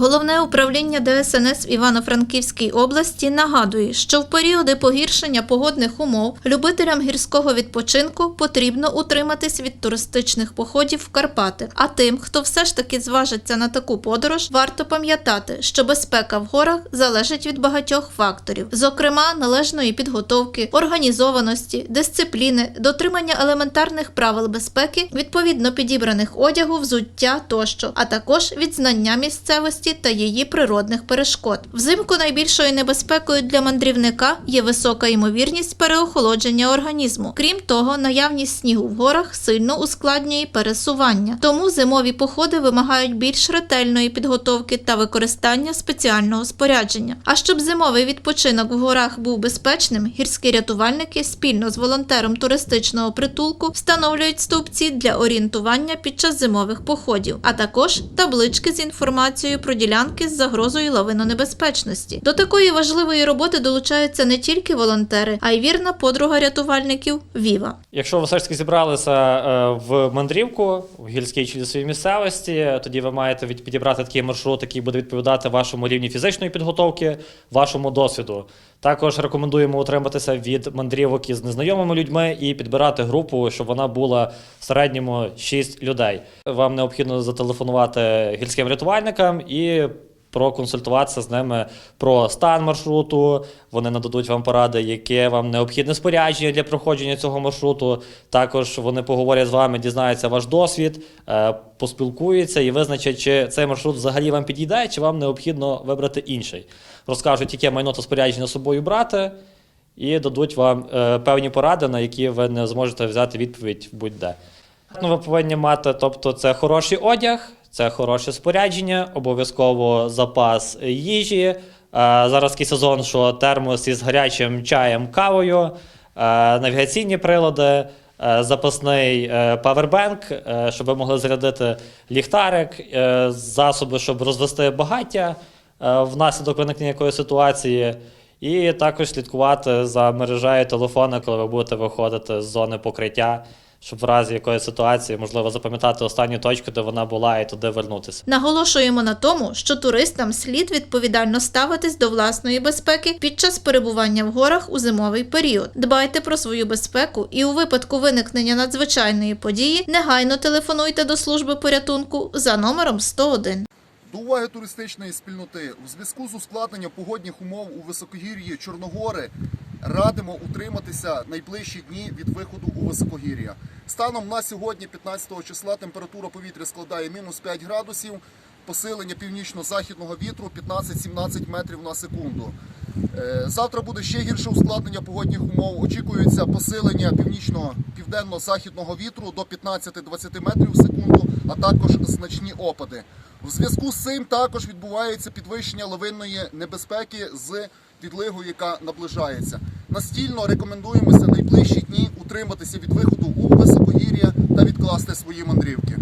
Головне управління ДСНС в Івано-Франківській області нагадує, що в періоди погіршення погодних умов любителям гірського відпочинку потрібно утриматись від туристичних походів в Карпати. А тим, хто все ж таки зважиться на таку подорож, варто пам'ятати, що безпека в горах залежить від багатьох факторів, зокрема належної підготовки, організованості, дисципліни, дотримання елементарних правил безпеки, відповідно підібраних одягу, взуття тощо, а також від знання місцевості та її природних перешкод. Взимку найбільшою небезпекою для мандрівника є висока ймовірність переохолодження організму. Крім того, наявність снігу в горах сильно ускладнює пересування. Тому зимові походи вимагають більш ретельної підготовки та використання спеціального спорядження. А щоб зимовий відпочинок в горах був безпечним, гірські рятувальники спільно з волонтером туристичного притулку встановлюють стовпці для орієнтування під час зимових походів, а також таблички з інформацією про ділянки з загрозою лавинонебезпечності. До такої важливої роботи долучаються не тільки волонтери, а й вірна подруга рятувальників Віва. Якщо ви все ж таки зібралися е, в мандрівку в гільській чи лісовій місцевості, тоді ви маєте підібрати такий маршрут, який буде відповідати вашому рівні фізичної підготовки, вашому досвіду. Також рекомендуємо утриматися від мандрівок із незнайомими людьми і підбирати групу, щоб вона була в середньому 6 людей. Вам необхідно зателефонувати гірським рятувальникам і проконсультуватися з ними про стан маршруту. Вони нададуть вам поради, яке вам необхідне спорядження для проходження цього маршруту. Також вони поговорять з вами, дізнаються ваш досвід, е, поспілкуються і визначать, чи цей маршрут взагалі вам підійде, чи вам необхідно вибрати інший. Розкажуть, яке майно та спорядження з собою брати, і дадуть вам е, певні поради, на які ви не зможете взяти відповідь будь-де. Ну, ви повинні мати, тобто, це хороший одяг, це хороше спорядження, обов'язково запас їжі. Е, Зараз такий сезон, що термос із гарячим чаєм, кавою, е, навігаційні прилади, е, запасний павербенк, щоб ви могли зарядити ліхтарик, засоби, щоб розвести багаття внаслідок виникнення якоїсь ситуації. І також слідкувати за мережею телефона, коли ви будете виходити з зони покриття, щоб в разі якоїсь ситуації можливо запам'ятати останню точку, де вона була, і туди вернутися. Наголошуємо на тому, що туристам слід відповідально ставитись до власної безпеки під час перебування в горах у зимовий період. Дбайте про свою безпеку і у випадку виникнення надзвичайної події негайно телефонуйте до служби порятунку за номером 101. До уваги туристичної спільноти у зв'язку з ускладненням погодних умов у високогір'ї Чорногори радимо утриматися найближчі дні від виходу у високогір'я. Станом на сьогодні, 15 числа, температура повітря складає мінус 5 градусів, посилення північно-західного вітру 15-17 метрів на секунду. Е, Завтра буде ще гірше ускладнення погодних умов. Очікується посилення північно-південно-західного вітру до 15-20 метрів в секунду, а також значні опади. В зв'язку з цим також відбувається підвищення лавинної небезпеки з підлигою, яка наближається. Настільно рекомендуємося найближчі дні утриматися від виходу у високогір'я та відкласти свої мандрівки.